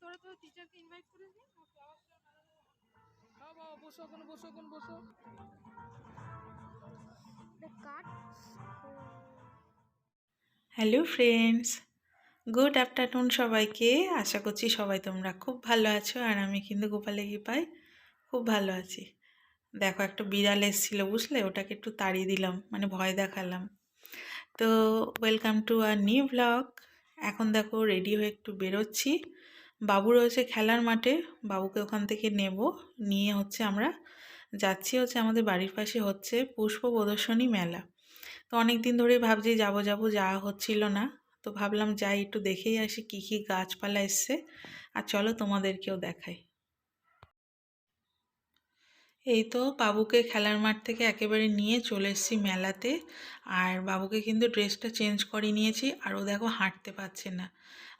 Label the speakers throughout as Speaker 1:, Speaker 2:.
Speaker 1: তোরা তো টিচারকে ইনভাইট
Speaker 2: বাবা বসো বসো বসো।
Speaker 3: হ্যালো ফ্রেন্ডস গুড আফটারনুন সবাইকে। আশা করছি সবাই তোমরা খুব ভালো আছো আর আমি কিন্তু গোপালে পাই। খুব ভালো আছি। দেখো একটা বিড়াল এসেছিল বুঝলে? ওটাকে একটু তাড়িয়ে দিলাম মানে ভয় দেখালাম। তো welcome to our new blog এখন দেখো রেডি হয়ে একটু বেরোচ্ছি। বাবু রয়েছে খেলার মাঠে, বাবুকে ওখান থেকে নেব। নিয়ে হচ্ছে আমরা যাচ্ছি হচ্ছে আমাদের বাড়ির পাশে হচ্ছে পুষ্প প্রদর্শনী মেলা। তো অনেক দিন ধরেই ভাবছি যাব যাব, যাওয়া হচ্ছিল না। তো ভাবলাম যাই, একটু দেখেই আসি কী কী গাছপালা এসছে। আর চলো তোমাদেরকেও দেখাই। এই তো বাবুকে খেলার মাঠ থেকে একেবারে নিয়ে চলে এসেছি মেলাতে। আর বাবুকে কিন্তু ড্রেসটা চেঞ্জ করে নিয়েছি আর ও দেখো হাঁটতে পারছে না।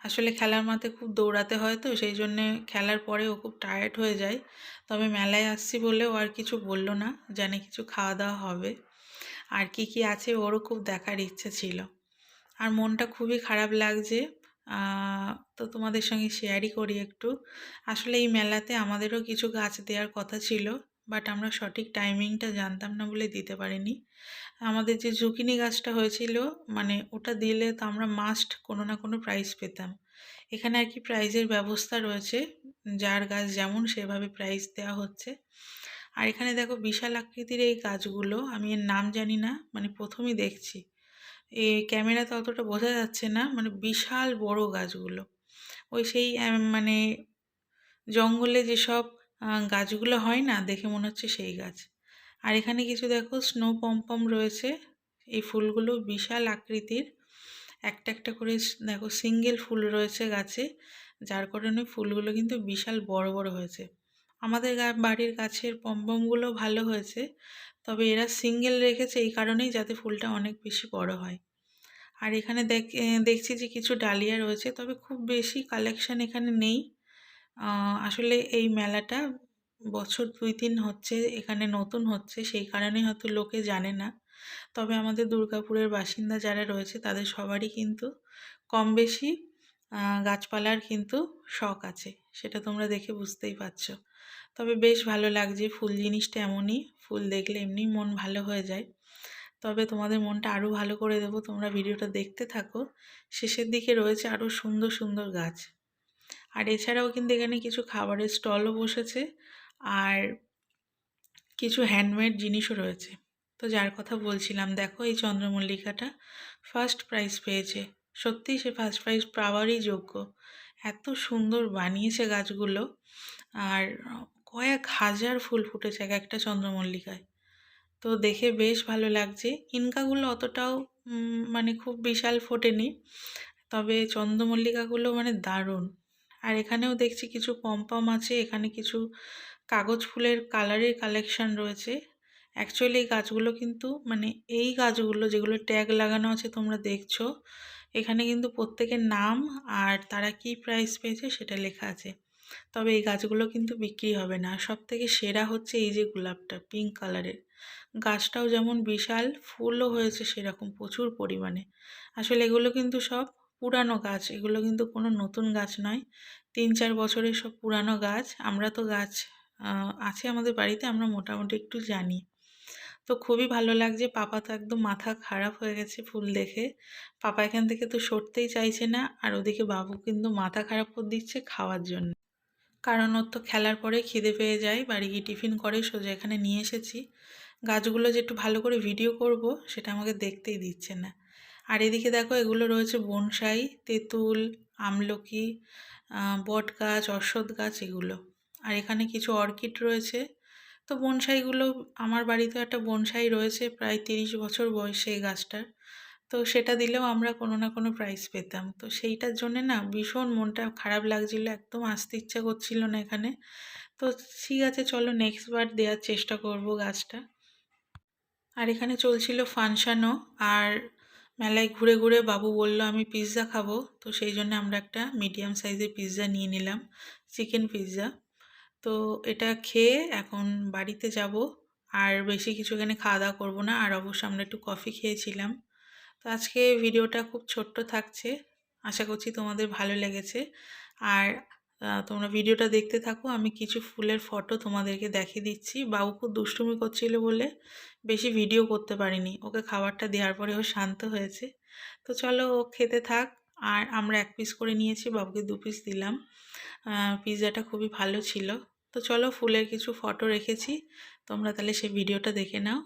Speaker 3: আসলে খেলার মাঠে খুব দৌড়াতে হয় তো, সেই জন্যে খেলার পরে ও খুব টায়ার্ড হয়ে যায়। তবে মেলায় আসছি বলে ও আর কিছু বলল না, জানে কিছু খাওয়া দাওয়া হবে। আর কি কি আছে ওরও খুব দেখার ইচ্ছে ছিল। আর মনটা খুবই খারাপ লাগছে তো তোমাদের সঙ্গে শেয়ারই করি একটু। আসলে এই মেলাতে আমাদেরও কিছু গাছ দেওয়ার কথা ছিল। বাট আমরা সঠিক টাইমিংটা জানতাম না বলে দিতে পারিনি। আমাদের যে জুকিনি গাছটা হয়েছিল মানে ওটা দিলে তো আমরা মাস্ট কোনো না কোনো প্রাইজ পেতাম। এখানে আর কি প্রাইজের ব্যবস্থা রয়েছে, যার গাছ যেমন সেভাবে প্রাইজ দেওয়া হচ্ছে। আর এখানে দেখো বিশাল আকৃতির এই গাছগুলো, আমি এর নাম জানি না মানে প্রথমেই দেখছি। এ ক্যামেরাতে অতটা বোঝা যাচ্ছে না মানে বিশাল বড় গাছগুলো। ওই সেই মানে জঙ্গলে যেসব গাছগুলো হয় না, দেখে মনে হচ্ছে সেই গাছ। আর এখানে কিছু দেখো স্নো পম্পম রয়েছে। এই ফুলগুলো বিশাল আকৃতির। একটা একটা করে দেখো সিঙ্গেল ফুল রয়েছে গাছে, যার কারণে ফুলগুলো কিন্তু বিশাল বড় বড় হয়েছে। আমাদের বাড়ির গাছের পম্পমগুলো ভালো হয়েছে, তবে এরা সিঙ্গেল রেখেছে এই কারণেই যাতে ফুলটা অনেক বেশি বড় হয়। আর এখানে দেখ দেখছি যে কিছু ডালিয়া রয়েছে, তবে খুব বেশি কালেকশান এখানে নেই। আসলে এই মেলাটা বছর দুই তিন হচ্ছে, এখানে নতুন হচ্ছে, সেই কারণে হয়তো লোকে জানে না। তবে আমাদের দুর্গাপুরের বাসিন্দা যারা রয়েছে, তাদের সবারই কিন্তু কম বেশি গাছপালার কিন্তু শখ আছে, সেটা তোমরা দেখে বুঝতেই পারছ। তবে বেশ ভালো লাগছে, ফুল জিনিসটা এমনই, ফুল দেখলে এমনি মন ভালো হয়ে যায়। তবে তোমাদের মনটা আরও ভালো করে দেবো, তোমরা ভিডিওটা দেখতে থাকো। শেষের দিকে রয়েছে আরও সুন্দর সুন্দর গাছ। আর এছাড়াও কিন্তু এখানে কিছু খাবারের স্টলও বসেছে আর কিছু হ্যান্ডমেড জিনিসও রয়েছে। তো যার কথা বলছিলাম, দেখো এই চন্দ্রমল্লিকাটা ফার্স্ট প্রাইজ পেয়েছে। সত্যিই সে ফার্স্ট প্রাইজ পাওয়ারই যোগ্য। এত সুন্দর বানিয়েছে গাছগুলো আর কয়েক হাজার ফুল ফুটেছে এক একটা চন্দ্রমল্লিকায়। তো দেখে বেশ ভালো লাগছে। ইনকাগুলো অতটাও মানে খুব বিশাল ফোটেনি, তবে চন্দ্রমল্লিকাগুলো মানে দারুণ। আর এখানেও দেখছি কিছু পম্পম আছে, এখানে কিছু কাগজ ফুলের কালারের কালেকশান রয়েছে। অ্যাকচুয়ালি এই গাছগুলো কিন্তু মানে এই গাছগুলো যেগুলো ট্যাগ লাগানো আছে তোমরা দেখছ, এখানে কিন্তু প্রত্যেকের নাম আর তারা কি প্রাইস পেয়েছে সেটা লেখা আছে। তবে এই গাছগুলো কিন্তু বিক্রি হবে না। সব থেকে সেরা হচ্ছে এই যে গোলাপটা পিঙ্ক কালারের গাছটাও যেমন বিশাল, ফুলও হয়েছে সেরকম প্রচুর পরিমাণে। আসলে এগুলো কিন্তু সব পুরানো গাছ, এগুলো কিন্তু কোনো নতুন গাছ নয়। তিন চার বছরের সব পুরানো গাছ, আমরা তো গাছ আছে আমাদের বাড়িতে, আমরা মোটামুটি একটু জানি। তো খুবই ভালো লাগছে, পাপা তো একদম মাথা খারাপ হয়ে গেছে ফুল দেখে। পাপা এখান থেকে তো সরতেই চাইছে না, আর ওদিকে বাবু কিন্তু মাথা খারাপ করে দিচ্ছে খাওয়ার জন্য। কারণ ওর তো খেলার পরে খিদে পেয়ে যায়, বাড়ি গিয়ে টিফিন করে, সোজা এখানে নিয়ে এসেছি। গাছগুলো যে একটু ভালো করে ভিডিও করব, সেটা আমাকে দেখতেই দিচ্ছে না। আর এদিকে দেখো এগুলো রয়েছে বনসাই, তেঁতুল, আমলকি বট গাছ, অশ্বত্থ গাছ এগুলো। আর এখানে কিছু অর্কিড রয়েছে। তো বনসাইগুলো, আমার বাড়িতে একটা বনসাই রয়েছে প্রায় তিরিশ বছর বয়স সেই গাছটার। তো সেটা দিলেও আমরা কোনো না কোনো প্রাইজ পেতাম। তো সেইটার জন্যে না ভীষণ মনটা খারাপ লাগছিল, একদম আসতে ইচ্ছা করছিল না এখানে। তো ঠিক আছে, চলো নেক্সট বার দেওয়ার চেষ্টা করব গাছটা। আর এখানে চলছিল ফাংশানও আর মেলায় ঘুরে ঘুরে বাবু বলল, আমি পিৎজা খাব। তো সেই জন্য আমরা একটা মিডিয়াম সাইজের পিৎজা নিয়ে নিলাম চিকেন পিৎজা তো এটা খেয়ে এখন বাড়িতে যাব, আর বেশি কিছু এখানে খাওয়া দাওয়া করব না, আর অবশ্য আমরা একটু কফি খেয়েছিলাম। তো আজকে ভিডিওটা খুব ছোট্ট থাকছে, আশা করছি তোমাদের ভালো লেগেছে। আর তোমরা ভিডিওটা দেখতে থাকো। আমি কিছু ফুলের ফটো তোমাদেরকে দেখিয়ে দিচ্ছি। বাবু খুব দুষ্টুমি করছিল বলে বেশি ভিডিও করতে পারিনি। ওকে খাবারটা দেওয়ার পরে ও শান্ত হয়েছে। তো চলো ও খেতে থাক। আর আমরা এক পিস করে নিয়েছি, বাবুকে দু পিস দিলাম। পিৎজাটা খুবই ভালো ছিল। তো চলো ফুলের কিছু ফটো রেখেছি। তোমরা তাহলে সেই ভিডিওটা দেখে নাও।